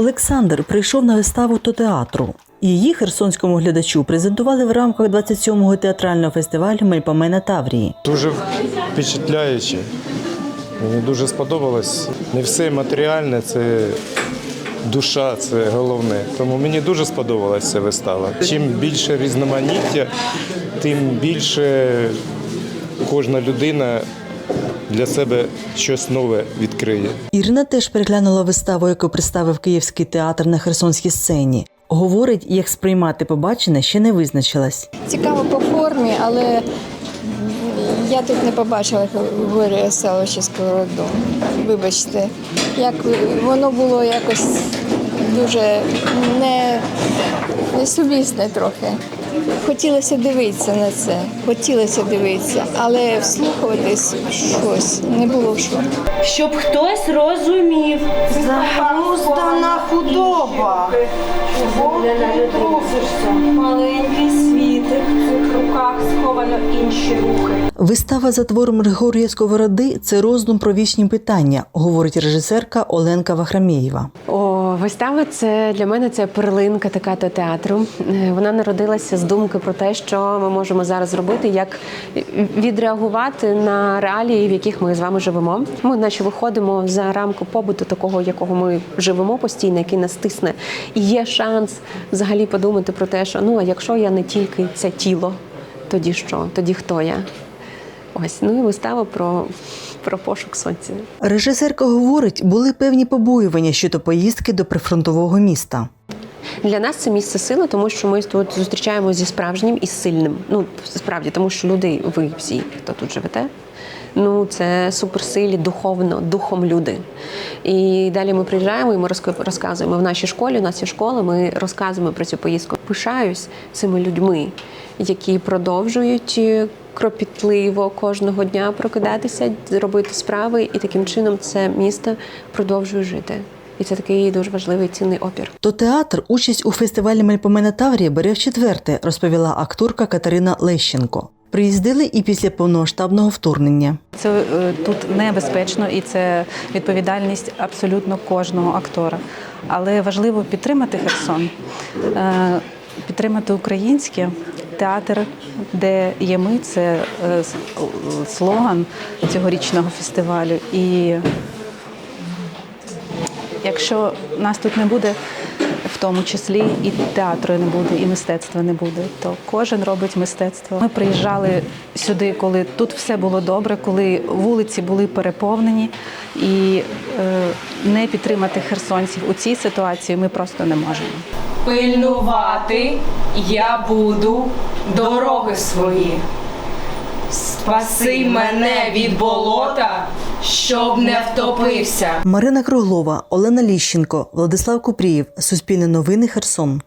Олександр прийшов на виставу до театру. Її херсонському глядачу презентували в рамках 27-го театрального фестивалю Мельпомена Таврії. Дуже впечатляюче. Мені дуже сподобалось. Не все матеріальне, це душа, це головне. Тому мені дуже сподобалася ця вистава. Чим більше різноманіття, тим більше кожна людина для себе щось нове відкриє. Ірина теж переглянула виставу, яку представив Київський театр на херсонській сцені. Говорить, як сприймати побачене ще не визначилась. Цікаво по формі, але я тут не побачила горя селища Сковороду. Вибачте, як воно було якось дуже не, несумісне трохи. Хотілося дивитися на це, хотілося дивитися, але вслухуватись щось не було що. щоб хтось розумів. Загнуздана худоба. Чого? Маленький світик, в цих руках сховано інші рухи. Вистава за твором Григорія Сковороди це роздум про вічні питання, говорить режисерка Оленка Вахрамєєва. Вистава це для мене це перлинка така до театру. Е, Вона народилася з думки про те, що ми можемо зараз зробити, як відреагувати на реалії, в яких ми з вами живемо. Ми наче виходимо за рамку побуту, такого, якого ми живемо постійно, який нас тисне. І є шанс взагалі подумати про те, що ну а якщо я не тільки це тіло, тоді що? Тоді хто я? Ось ну і вистава про, про пошук сонця. Режисерка говорить, були певні побоювання щодо поїздки до прифронтового міста. Для нас це місце сили, тому що ми тут зустрічаємося зі справжнім і сильним. Ну справді, тому що люди, ви всі, хто тут живете. Ну, це суперсилі духовно, духом люди. І далі ми приїжджаємо і ми розказуємо в нашій школі. У нас є школа. Ми розказуємо про цю поїздку. Пишаюсь цими людьми, які продовжують е, кропітливо кожного дня прокидатися, робити справи, і таким чином це місто продовжує жити. І це такий дуже важливий цінний опір. То театр участь у фестивалі Мельпомена Таврія бере вчетверте, розповіла акторка Катерина Лещенко. Приїздили і після повномасштабного вторгнення. Це е, тут небезпечно і це відповідальність абсолютно кожного актора. Але важливо підтримати Херсон, е, підтримати українське театр, де є ми. Це е, слоган цьогорічного фестивалю. І якщо нас тут не буде, в тому числі і театру не буде, і мистецтва не буде, то кожен робить мистецтво. Ми приїжджали сюди, коли тут все було добре, коли вулиці були переповнені, і е, не підтримати херсонців у цій ситуації ми просто не можемо. Пильнувати я буду дороги свої. Спаси мене від болота, щоб не втопився. Марина Круглова, Олена Ліщенко, Владислав Купрієв. Суспільне новини Херсон.